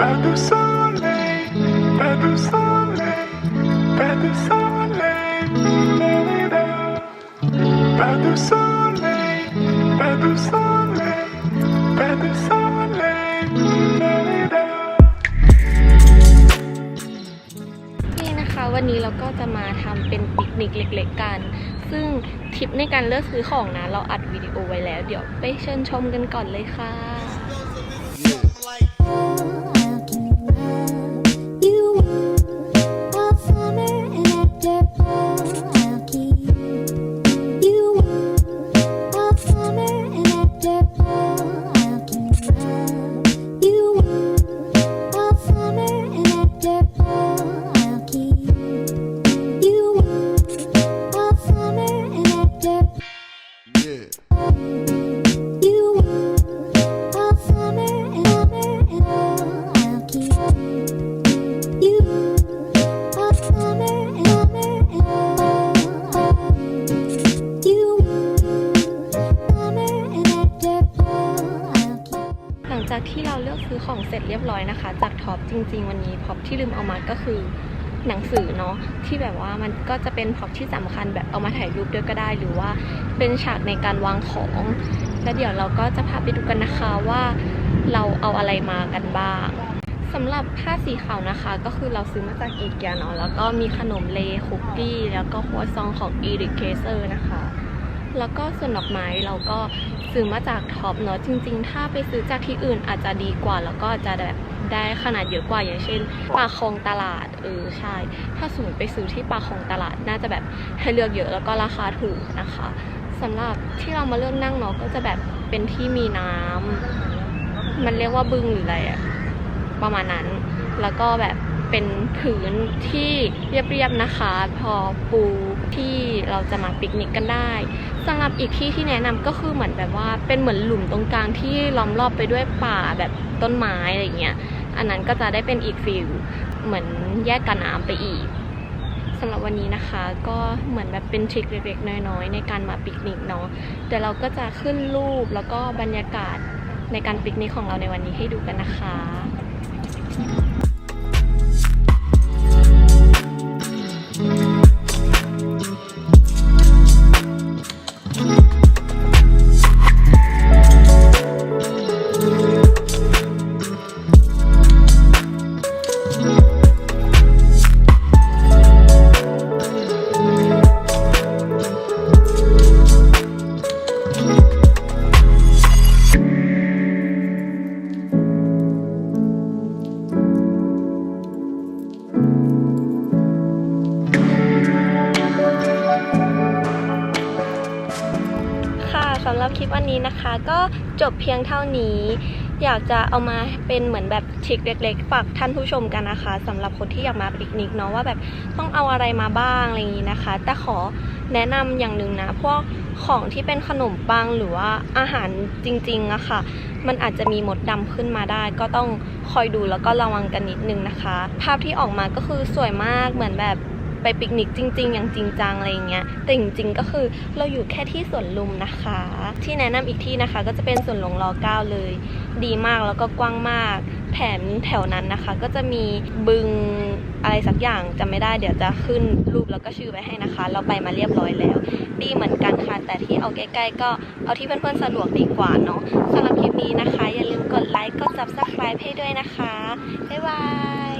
Pas de soleil, pas de soleil, pas de soleil, da-da-da. Pas de soleil, pas de soleil, pas de soleil, นี่นะคะวันนี้เราก็จะมาทำเป็นปิกนิกเล็กๆกัน ซึ่งทริปในการเลือกซื้อของนะ เราอัดวิดีโอไว้แล้ว เดี๋ยวไปเชิญชมกันก่อนเลยค่ะ How งจากที่เราเลือกซื้อของเสร็จเรียบร้อยนะคะ จากท็อปจริง ๆ วันนี้พ็อปที่ลืมเอามาก็คือหนังสือเนาะที่แบบว่ามันก็จะเป็นพ็อปที่สำคัญแบบเอามาถ่ายรูปด้วยก็ได้ หรือว่าเป็นฉากในการวางของแล้วเดี๋ยวเราก็จะพาไปดูกันนะคะว่าเราเอาอะไรมากันบ้างสำหรับผ้าสีขาวนะคะ ก็คือเราซื้อมาจากอีเกียเนาะแล้วก็มีขนมเลคุกกี้ แล้วก็ครัวซองของอีริเคเซอร์นะคะ แล้วก็ส่วนดอกไม้เราก็ ซื้อมาจากท็อปเนาะจริง ๆ ถ้าไปซื้อจากที่อื่นอาจจะดีกว่า แล้วก็จะแบบได้ขนาดเยอะกว่าอย่างเช่นปลาคลองตลาดเออใช่ ถ้าสมมติไปซื้อที่ปลาคลองตลาดน่าจะแบบให้เลือกเยอะแล้วก็ราคาถูกนะคะสำหรับที่เรามาเลือกนั่งเนาะก็จะแบบเป็นที่มีน้ำมันเรียกว่าบึงหรืออะไรอะประมาณนั้น แล้วก็แบบเป็นพื้นที่เรียบๆนะคะ พอปูที่เราจะมาปิกนิกกันได้ สำหรับอีกที่ที่แนะนำก็คือเหมือนแบบว่าเป็นเหมือนหลุมตรงกลางที่ล้อมรอบไปด้วยป่าแบบต้นไม้อะไรเงี้ย อันนั้นก็จะได้เป็นอีกฟิลเหมือนแยกกันน้ำไปอีกสำหรับวันนี้นะคะก็เหมือนแบบเป็นทริคเล็กๆน้อยๆในการมาปิกนิกเนาะเดี๋ยวเราก็จะขึ้นรูปแล้วก็บรรยากาศในการปิกนิกของเราในวันนี้ให้ดูกันนะคะำหรับคลิปวันนี้นะคะ ก็จบเพียงเท่านี้ อยากจะเอามาเป็นเหมือนแบบทริคเล็กๆฝากท่านผู้ชมกันนะคะสำหรับคนที่อยากมาปิกนิกเนาะว่าแบบต้องเอาอะไรมาบ้างอะไรอย่างนี้นะคะ แต่ขอแนะนำอย่างหนึ่งนะพวกของที่เป็นขนมปังหรือว่าอาหารจริงๆอะค่ะ มันอาจจะมีมดดำขึ้นมาได้ ก็ต้องคอยดูแล้วก็ระวังกันนิดนึงนะคะ ภาพที่ออกมาก็คือสวยมากเหมือนแบบ ไปปิกนิกจริง ๆ อย่างจริงจังอะไรอย่างเงี้ยแต่จริงๆก็คือเราอยู่แค่ที่สวนลุมนะคะ ที่แนะนำอีกที่นะคะ ก็จะเป็นสวนหลวงรอเก้าเลย ดีมากแล้วก็กว้างมาก แถมแถวนั้นนะคะ ก็จะมีบึงอะไรสักอย่างจำไม่ได้เดี๋ยวจะขึ้นรูปแล้วก็ชื่อไว้ให้นะคะ เราไปมาเรียบร้อยแล้ว ดีเหมือนกันค่ะ แต่ที่เอาใกล้ๆ ก็เอาที่เพื่อนๆสะดวกดีกว่าเนาะสำหรับคลิปนี้นะคะ อย่าลืมกดไลค์กด subscribe ให้ด้วยนะคะ บ๊ายบาย